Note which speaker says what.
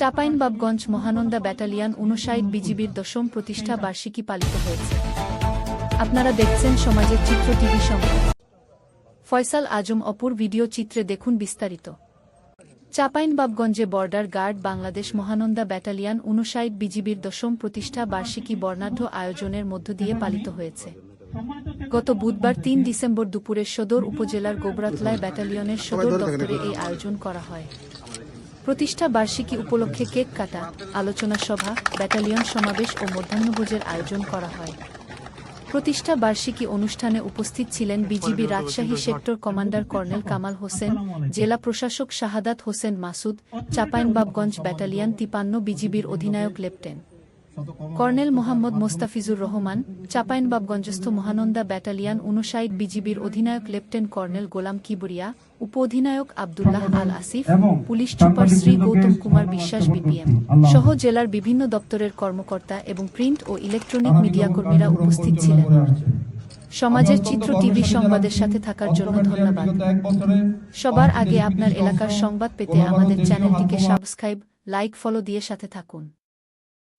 Speaker 1: Chapainawabganj Mahananda battalion উনষাট বিজিবির দশম প্রতিষ্ঠা বার্ষিকী পালিত হয়েছে। আপনারা দেখছেন সমাজের চিত্র টিভি ফয়সাল আজম অপুর ভিডিও চিত্রে দেখুন বিস্তারিত। চাঁপাইনবাবগঞ্জে border guard Bangladesh Mahananda battalion উনষাট বিজিবির দশম প্রতিষ্ঠা বার্ষিকী বর্ণাঢ্য আয়োজনের মধ্য দিয়ে পালিত হয়েছে। গত বুধবার তিন ডিসেম্বর দুপুরে সদর উপজেলার গোবরাতলায় ব্যাটালিয়নের সদর দপ্তরে এই আয়োজন করা হয়। প্রতিষ্ঠা বার্ষিকী উপলক্ষে কেক কাটা, আলোচনা সভা, ব্যাটালিয়ন সমাবেশ ও মধ্যাহ্নভোজের আয়োজন করা হয়। প্রতিষ্ঠা বার্ষিকী অনুষ্ঠানে উপস্থিত ছিলেন BGB Rajshahi sector commander colonel Kamal Hossain, জেলা প্রশাসক শাহাদাত হোসেন মাসুদ, চাপাইনবাবগঞ্জ ব্যাটালিয়ান তিপান্ন বিজিবির অধিনায়ক লেফটেন্ট কর্নেল মোহাম্মদ মোস্তাফিজুর রহমান চাঁপাইনবাবগঞ্জস্থ মহানন্দা ব্যাটালিয়ান উনষাট বিজিবির অধিনায়ক লেফটেন্ট কর্নেল গোলাম কিবরিয়া উপ অধিনায়ক Abdullah Al Asif police super Shri Goutam Kumar Biswas BPM. সহ জেলার বিভিন্ন দপ্তরের কর্মকর্তা এবং প্রিন্ট ও ইলেকট্রনিক মিডিয়া কর্মীরা উপস্থিত ছিলেন। সমাজের চিত্র টিভি সংবাদের সাথে থাকার জন্য ধন্যবাদ। সবার আগে আপনার এলাকার সংবাদ পেতে আমাদের চ্যানেলটিকে সাবস্ক্রাইব লাইক ফলো দিয়ে সাথে থাকুন।